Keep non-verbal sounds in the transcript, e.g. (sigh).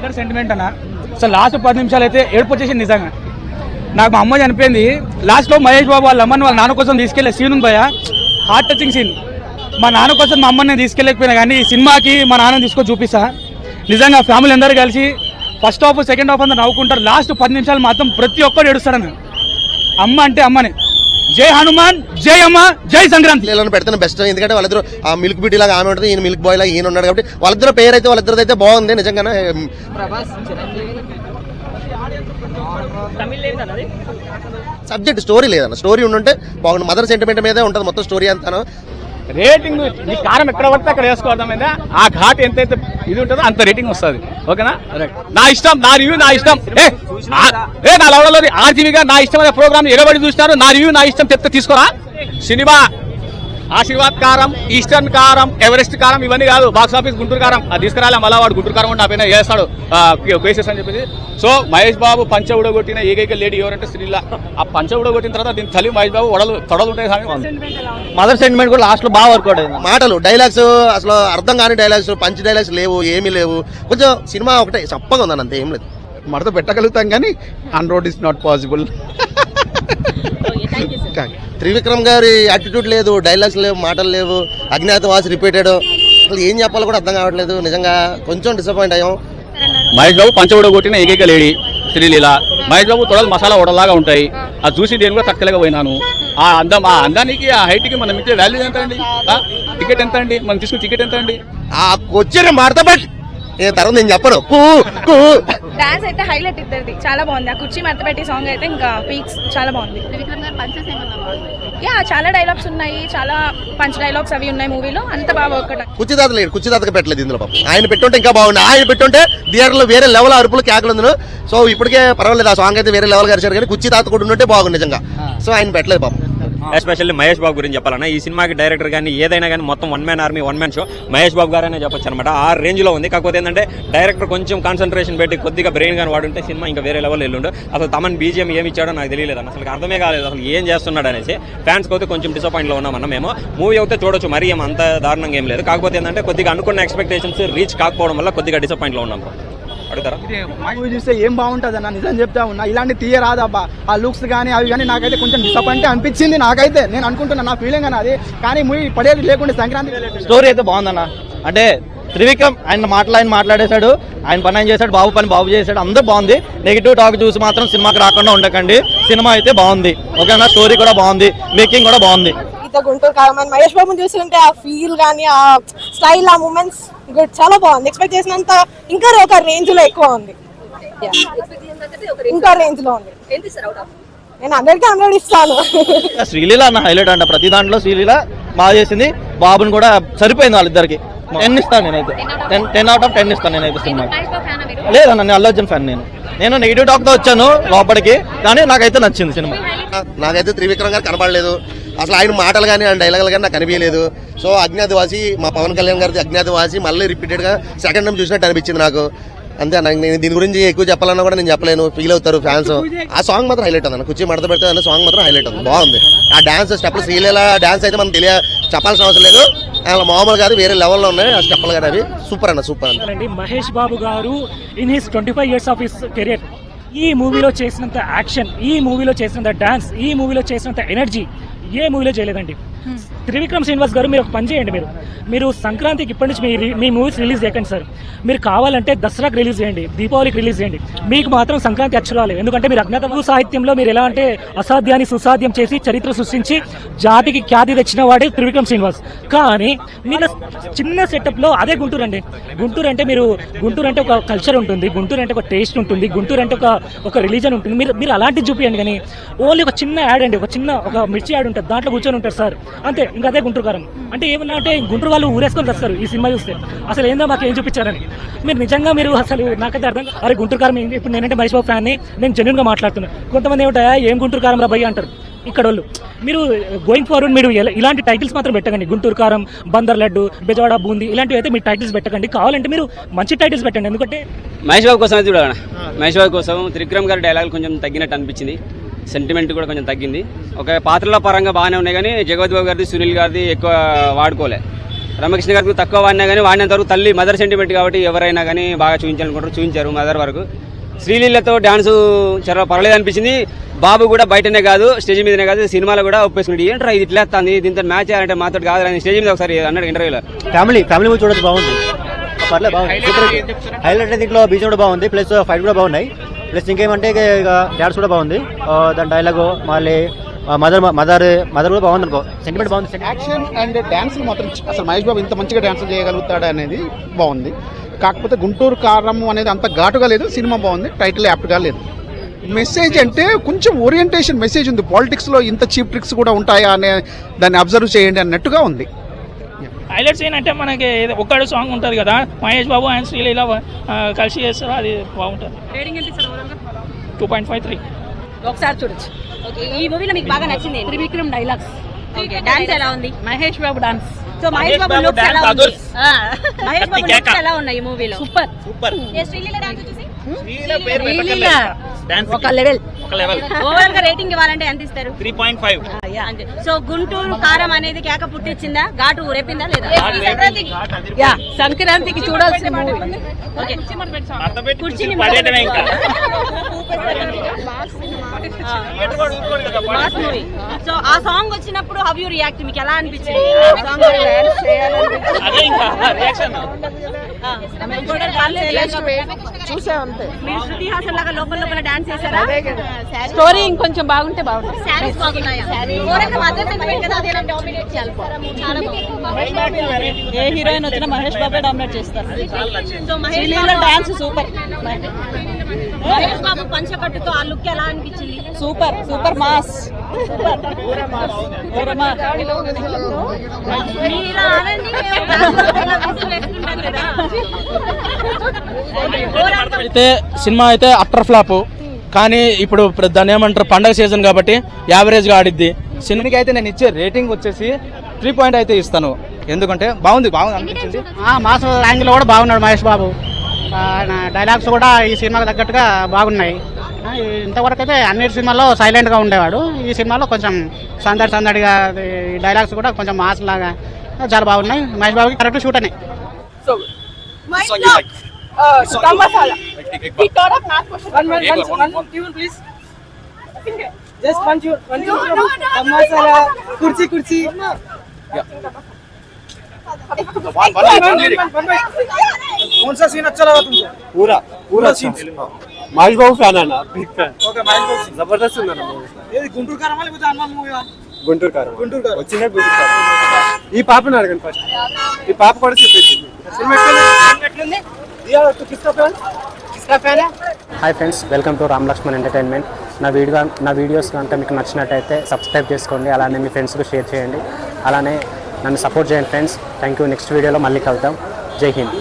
Mother sentiment అన్న. So last పది నిమిషాలు అయితే ఏడుపు వచ్చేసింది నిజంగా. నాకు మా అమ్మ చనిపోయింది. లాస్ట్లో మహేష్ బాబు వాళ్ళ అమ్మని వాళ్ళ నాన్న కోసం తీసుకెళ్ళే సీన్ ఉంది భయ హార్ట్ టచింగ్ సీన్ మా నాన్న కోసం మా అమ్మని నేను తీసుకెళ్ళకపోయినా కానీ ఈ సినిమాకి మా నాన్నని తీసుకొని చూపిస్తా. నిజంగా ఫ్యామిలీ అందరూ కలిసి ఫస్ట్ హాఫ్ సెకండ్ హాఫ్ అంతా నవ్వుకుంటారు. లాస్ట్ పది నిమిషాలు మాత్రం ప్రతి ఒక్కరు ఏడుస్తారన్న అమ్మ అంటే అమ్మని. జై హనుమాన్ జై అమ్మ జై సంక్రాంతి. పిల్లలను పెడితే బెస్ట్ ఎందుకంటే వాళ్ళిద్దరు ఆ మిల్క్ బ్యూటీ లాగా ఆమె ఉంటుంది ఈయన మిల్క్ బాయ్ లాగా ఈయన ఉన్నాడు కాబట్టి వాళ్ళిద్దరు పేరు అయితే వాళ్ళిద్దరు అయితే బాగుంది నిజంగానే. సబ్జెక్ట్ స్టోరీ లేదన్న స్టోరీ ఉండుంటే బాగుంది మదర్ సెంటిమెంట్ మీదే ఉంటుంది మొత్తం స్టోరీ అంతాను. రేటింగ్ నీ కారం ఎక్కడ పడితే అక్కడ వేసుకోవడం మీద ఆ ఘాట్ ఎంతైతే ఇది ఉంటుందో అంత రేటింగ్ వస్తుంది. ఓకేనా? నా ఇష్టం నా రివ్యూ నా ఇష్టం. ఏ నా లవడలో ఆర్జీవిగా నా ఇష్టమైన ప్రోగ్రామ్ ఎగబడి చూసినారు. నా రివ్యూ నా ఇష్టం చెప్తే తీసుకోరా? సినిమా. ఆశీర్వాద్ కారం ఈస్టర్న్ కారం ఎవరెస్ట్ కారం ఇవన్నీ కాదు బాక్స్ ఆఫీస్ గుంటూరు కారం. అది తీసుకురాలే మళ్ళీ వాడు గుంటూరు కారం నా పైన చేస్తాడు కేసెస్ అని చెప్పేసి. సో మహేష్ బాబు పంచ ఉడగొట్టిన ఏకైక లేడీ ఎవరంటే శ్రీల ఆ పంచ ఉడగొట్టిన తర్వాత దీని చలి మహేష్ బాబు వడలు తొడలు ఉంటాయి కానీ మదర్ సెంటిమెంట్ కూడా లాస్ట్లో బాగా వర్కౌట్ అయింది. మాటలు డైలాగ్స్ అసలు అర్థం కాని డైలాగ్స్ పంచ్ డైలాగ్స్ లేవు ఏమీ లేవు. కొంచెం సినిమా ఒకటే చప్పగా ఉందన్న అంతే ఏం లేదు. మడత పెట్టగలుగుతాం కానీ on road is not possible Trivikram. గారి యాటిట్యూడ్ లేదు డైలాగ్స్ లేవు మాటలు లేవు అజ్ఞాతవాసి రిపీటెడ్ అసలు ఏం చెప్పాలో కూడా అర్థం కావట్లేదు. నిజంగా కొంచెం డిసప్పాయింట్ అయ్యాం. మహేష్ బాబు పంచ కొట్టిన ఏకైక లేడీ శ్రీలీల. మహేష్ బాబు తొడలు మసాలా ఉడలాగా ఉంటాయి. అది చూసి నేను కూడా తట్టుకోలేకపోయినాను ఆ అందం ఆ అందానికి ఆ హైట్కి మనం ఇచ్చే వాల్యూ ఎంత అండి? టికెట్ ఎంత అండి మనం తీసుకున్న టికెట్ ఎంత అండి ఆ బట్ నేను తర్వాత నేను చెప్పను. కూ కూ. డాన్స్ అయితే హైలైట్ ఇద్దరిది. చాలా బాగుంది. ఆ కుర్చీ మడత పెట్టి సాంగ్ అయితే ఇంకా పీక్స్ చాలా బాగుంది. యా చాలా డైలాగ్స్ ఉన్నాయి. చాలా పంచ్ డైలాగ్స్ అవి ఉన్నాయి మూవీలో. అంత బాగా వర్కౌట్ కుర్చీ తాత లేడు. కుర్చీ తాతకు పెట్టలేదు ఇందులో పాపం. ఆయన పెట్టుంటే ఇంకా బాగుంది. ఆయన పెట్టుంటే థియేటర్లో వేరే లెవెల్ అరుపులు కేకలు ఉంది సో ఇప్పటికే పర్వాలేదు. ఆ సాంగ్ అయితే వేరే లెవెల్ గారు కానీ కుర్చీ తాత కూడా ఉంటే బాగుంది నిజంగా. సో ఆయన పెట్టలేదు పాపం. ఎస్పెషల్లీ మహేష్ బాబు గురించి చెప్పాలన్నా ఈ సినిమాకి డైరెక్టర్ కానీ ఏదైనా కానీ మొత్తం one man army one man show Mahesh Babu గారనే చెప్పొచ్చు అనమాట ఆ రేంజ్లో ఉంది. కాకపోతే ఏంటంటే డైరెక్టర్ కొంచెం కాన్సన్ట్రేషన్ పెట్టి కొద్దిగా బ్రెయిన్ కానీ వాడుంటే సినిమా ఇంకా వేరే లెవెల్ వెళ్ళుండు అసలు తమన్ బీజిఎం ఏమి ఇచ్చాడో నాకు తెలియలేదు అసలు అర్థమే కాలేదు అసలు ఏం చేస్తున్నాడు అనేసి. ఫ్యాన్స్ అయితే కొంచెం డిసప్పాయింట్లో ఉన్నామన్న మేము. మూవీ అయితే చూడొచ్చు మరీ ఏం అంత దారుణంగా ఏం లేదు. కాకపోతే ఏంటంటే కొద్దిగా అనుకున్న ఎక్స్పెక్టేషన్స్ రీచ్ కాకపోవడం వల్ల కొద్దిగా డిసప్పాయింట్లో ఉన్నాం. అడుగుతారా? మూవీ చూస్తే ఏం బాగుంటుంది అన్న నిజం చెప్తా ఉన్నా. ఇలాంటి తీయరాదబ్బా. ఆ లుక్స్ కానీ అవి కానీ నాకైతే కొంచెం డిసప్పాయింట్ అనిపించింది నాకైతే. నేను అనుకుంటున్నా నా ఫీలింగ్ అని అది. కానీ మూవీ పడేది లేకుండా సంక్రాంతి స్టోరీ అయితే బాగుందన్న. అంటే త్రివిక్రమ్ ఆయన మాటలు ఆయన మాట్లాడేశాడు. ఆయన పని ఆయన చేశాడు బాబు పని బాబు చేశాడు. అందరూ బాగుంది. నెగిటివ్ టాక్ చూసి మాత్రం సినిమాకి రాకుండా ఉండకండి. సినిమా అయితే బాగుంది. ఓకేనా? స్టోరీ కూడా బాగుంది. మేకింగ్ కూడా బాగుంది. ఇంత గుంటూరు కాలం అని మహేష్ బాబుని చూస్తుంటే ఆ ఫీల్ కానీ ఆ స్టైల్ ఆ మూమెంట్స్ గుడ్ చాలా బాగుంది. ఎక్స్పెక్ట్ చేసినంత ఇంకా ఒక రేంజ్లో ఎక్కువ ఉంది. ఇంకా రేంజ్లో ఉంది నేను అందరికీ హండ్రెడ్ ఇస్తాను. శ్రీలీల అన్న హైలైట్ అంట. ప్రతి దాంట్లో శ్రీలీల బాగా చేసింది. బాబుని కూడా సరిపోయింది వాళ్ళిద్దరికి. టెన్ ఇస్తాను నేనైతే. Ten ten out of ten ఇస్తాను నేనైతే సినిమా లేదన్న నేను అల్లు అర్జున్ ఫ్యాన్ నేను. నేను నెగిటివ్ టాక్తో వచ్చాను లోపలికి కానీ నాకైతే నచ్చింది సినిమా. నాకైతే త్రివిక్రమ్ గారు కనపడలేదు అసలు ఆయన మాటలు కానీ ఆయన డైలాగులు కానీ నాకు కనిపించలేదు సో అజ్ఞాతవాసి మా పవన్ కళ్యాణ్ గారి అజ్ఞాతవాసి మళ్ళీ రిపీటెడ్గా సెకండ్ టైం చూసినట్టు అనిపించింది నాకు. అంతే అన్న నేను దీని గురించి ఎక్కువ చెప్పాలన్నా కూడా నేను చెప్పలేను ఫీల్ అవుతారు ఫ్యాన్స్. ఆ సాంగ్ మాత్రం హైలైట్ ఉంది కుర్చీ మడత పెడితే అన్న సాంగ్ మాత్రం హైలైట్ ఉంది బాగుంది. ఆ డాన్స్ స్టెప్లు శ్రీలీల డాన్స్ అయితే మనం తెలియ చెప్పాల్సిన అవసరం లేదు. అలా మామూలు కాదు వేరే లెవెల్లో ఉన్నాయి ఆ స్టెప్లు కానీ అవి. సూపర్ అన్న సూపర్ అండి మహేష్ బాబు గారు in his twenty five years of his career ఈ మూవీలో చేసినంత యాక్షన్ ఈ మూవీలో చేసినంత డాన్స్ ఈ మూవీలో చేసినంత ఎనర్జీ ఏ మూవీలో చేయలేదండి. త్రివిక్రమ్ శ్రీనివాస్ గారు మీరు ఒక పని చేయండి మీరు. మీరు సంక్రాంతికి ఇప్పటి నుంచి మీ మీ మూవీస్ రిలీజ్ చేయకండి సార్. మీరు కావాలంటే దసరాకి రిలీజ్ చేయండి దీపావళికి రిలీజ్ చేయండి. మీకు మాత్రం సంక్రాంతి అక్షరాలు ఎందుకంటే మీరు అజ్ఞాత సాహిత్యంలో మీరు ఎలా అంటే అసాధ్యాన్ని సుసాధ్యం చేసి చరిత్ర సృష్టించి జాతికి ఖ్యాతి తెచ్చిన వాడే త్రివిక్రమ్ శ్రీనివాస్. కానీ మీరు చిన్న సెటప్లో అదే గుంటూరు అండి. గుంటూరు అంటే మీరు గుంటూరు అంటే ఒక కల్చర్ ఉంటుంది గుంటూరు అంటే ఒక టేస్ట్ ఉంటుంది గుంటూరు అంటే ఒక ఒక రిలీజన్ ఉంటుంది. మీరు మీరు అలాంటిది చూపించండి కానీ ఓన్లీ ఒక చిన్న యాడ్ అండి ఒక చిన్న ఒక మిర్చి యాడ్ ఉంటుంది. దాంట్లో కూర్చొని ఉంటారు సార్. అంతే ఇంకా అదే గుంటూరు కారం అంటే ఏమన్నా అంటే గుంటూరు వాళ్ళు ఊరేసుకొని వస్తారు ఈ సినిమా చూస్తే. అసలు ఏందో మాకు ఏం చూపించారని. మీరు నిజంగా మీరు అసలు నాకైతే అర్థం అరే గుంటూరు కారం ఇప్పుడు నేనంటే మహేష్ బాబు ఫ్యాన్ని నేను జెన్యున్గా మాట్లాడుతున్నాను కొంతమంది ఏమిటా ఏం గుంటూరు కారం రా భయ్య? అంటారు. ఇక్కడ వాళ్ళు మీరు గోయింగ్ ఫార్వర్డ్ మీరు ఇలాంటి టైటిల్స్ మాత్రం పెట్టకండి. గుంటూరు కారం బందర్ లడ్డు బెజవాడ బూందీ ఇలాంటివి అయితే మీరు టైటిల్స్ పెట్టకండి. కావాలంటే మీరు మంచి టైటిల్స్ పెట్టండి. ఎందుకంటే మహేష్ బాబు కోసం అయితే చూడాలి మహేష్ బాబు కోసం త్రివిక్రమ్ గారి డైలాగ్ కొంచెం తగ్గినట్టు అనిపించింది. సెంటిమెంట్ కూడా కొంచెం తగ్గింది. ఒక పాత్రల పరంగా బాగానే ఉన్నాయి కానీ జగవత్ బాబు గారిది సునీల్ గారిది ఎక్కువ వాడుకోలే. రమకృష్ణ గారికి తక్కువ వాడినా కానీ వాడినంత వరకు తల్లి మదర్ సెంటిమెంట్ కాబట్టి ఎవరైనా కానీ బాగా చూపించాలనుకుంటారు చూపించారు మదర్ వరకు. శ్రీలీలతో డాన్స్ చాలా పర్లేదు అనిపించింది. బాబు కూడా బయటనే కాదు స్టేజ్ మీదనే కాదు సినిమాలో కూడా ఒప్పేసుకుంటే ఏంట్రా ఇది ఇట్లా వస్తుంది దీంతో మ్యాచ్ చేయాలంటే మాతో కాదు అని స్టేజ్ మీద ఒకసారి అన్నాడు ఇంటర్వ్యూలో ఫ్యామిలీ ఫ్యామిలీ చూడొచ్చు బాగుంది. పర్లేదు బాగుంది. హైలైట్ దీంట్లో బీచ్ కూడా బాగుంది ప్లస్ ఫైట్ కూడా బాగున్నాయి. ప్లస్ ఇంకేమంటే ఇక డాన్స్ కూడా బాగుంది. దాని డైలాగ్ మళ్ళీ మదర్ మదర్ మదర్ కూడా బాగుంది అనుకో సెంటిమెంట్ బాగుంది యాక్షన్ అండ్ డ్యాన్స్ మాత్రం అసలు మహేష్ బాబు ఇంత మంచిగా డ్యాన్స్ చేయగలుగుతాడు అనేది బాగుంది. కాకపోతే గుంటూరు కారం అనేది అంత ఘాటుగా లేదు సినిమా బాగుంది టైటిల్ యాప్ట్గా లేదు. మెసేజ్ అంటే కొంచెం ఓరియంటేషన్ మెసేజ్ ఉంది. పాలిటిక్స్లో ఇంత చీప్ ట్రిక్స్ కూడా ఉంటాయా అనే దాన్ని అబ్జర్వ్ చేయండి అన్నట్టుగా ఉంది. హైలైట్స్ ఏంటంటే మనకి ఒక్కడు సాంగ్ ఉంటుంది కదా మహేష్ బాబు అండ్ శ్రీలీల ఆ, కలిసి చేస్తారు? అది బాగుంటుంది? టూ పాయింట్ ఫైవ్ త్రీ ఒకసారి చూడొచ్చు. ఈ మూవీలో మీకు బాగా నచ్చింది త్రివిక్రమ్ డైలాగ్స్ డాన్స్ ఎలా ఉంది? Mahesh Babu dance so Mahesh Babu looks ఎలా ఉంది? ఆ, (laughs) మహేష్ బాబు లుక్స్ ఎలా ఉన్నాయి ఈ మూవీలో సూపర్ సూపర్ శ్రీలీల డాన్స్ చూసి ఒక లెవెల్ ఓవరాల్గా రేటింగ్ ఇవ్వాలంటే ఎంత ఇస్తారు? Three point five. So Guntur Kaaram అనేది కేక పుట్టించిందా? ఘాటు రేపిందా లేదా? యా సంక్రాంతికి చూడాల్సిన కుర్చీని మాస్ మూవీ. సో ఆ సాంగ్ వచ్చినప్పుడు హవ్ యూ రియాక్ట్ మీకు ఎలా అనిపించింది ఆ సాంగ్ అదే ఇంకా రియాక్షన్ చూసా అంతే. మీరు శృతి హాసన్ లాగా లోపల లోపల డాన్స్ చేశారా? స్టోరీ ఇంకొంచెం బాగుంటే బాగుంటుంది. బాగున్నాయా? ఏ హీరోయిన్ వచ్చినా మహేష్ బాబే డామినేట్ చేస్తారు. So Mahesh Babu dance super Mahesh Babu పంచకట్టుతో ఆ లుక్ ఎలా అనిపించింది? సూపర్ సూపర్ మాస్ మీరు ఆనండి అయితే సినిమా అయితే అట్టర్ ఫ్లాప్ కానీ ఇప్పుడు దాన్ని ఏమంటారు? పండగ సీజన్ కాబట్టి యావరేజ్గా ఆడిద్ది. సినిమాకి అయితే నేను ఇచ్చే రేటింగ్ వచ్చేసి త్రీ పాయింట్ అయితే ఇస్తాను. ఎందుకంటే బాగుంది బాగుంది అనిపించింది. మాస్ యాంగిల్ కూడా బాగున్నాడు మహేష్ బాబు. డైలాగ్స్ కూడా ఈ సినిమాకి తగ్గట్టుగా బాగున్నాయి. ఇంతవరకు అయితే అన్ని సినిమాల్లో సైలెంట్గా ఉండేవాడు. ఈ సినిమాలో కొంచెం సందడి సందడిగా అది డైలాగ్స్ కూడా కొంచెం మాస్ లాగా చాలా బాగున్నాయి. మహేష్ బాబుకి కరెక్ట్ షూట్ అని కుర్చీ కుర్చీ कौन सा सीन अच्छा लगा तुमको పూరా పూరా మహేష్ బాబు ఫ్యాన్ అన్న big fan okay Mahesh Babu Jabardasth ఉందన్న మూవీ ఏది గుంటూరు కారమా లేకపోతే హనుమాన్ మూవీ గుంటూరు కారం గుంటూరు కారం వచ్చిన గుంటూరు కారం ఈ పాపని అడగండి ఫస్ట్ ఈ పాప కూడా చెప్పేసి సినిమా ఎట్లుంది hi friends welcome to Ram Lakshman entertainment నా వీడియో నా వీడియోస్ కనుక మీకు నచ్చినట్టయితే సబ్స్క్రైబ్ చేసుకోండి అలానే మీ ఫ్రెండ్స్కి షేర్ చేయండి. అలానే నన్ను సపోర్ట్ చేయండి ఫ్రెండ్స్ థ్యాంక్ యూ నెక్స్ట్ వీడియోలో మళ్ళీ కలుద్దాం. జై హింద్.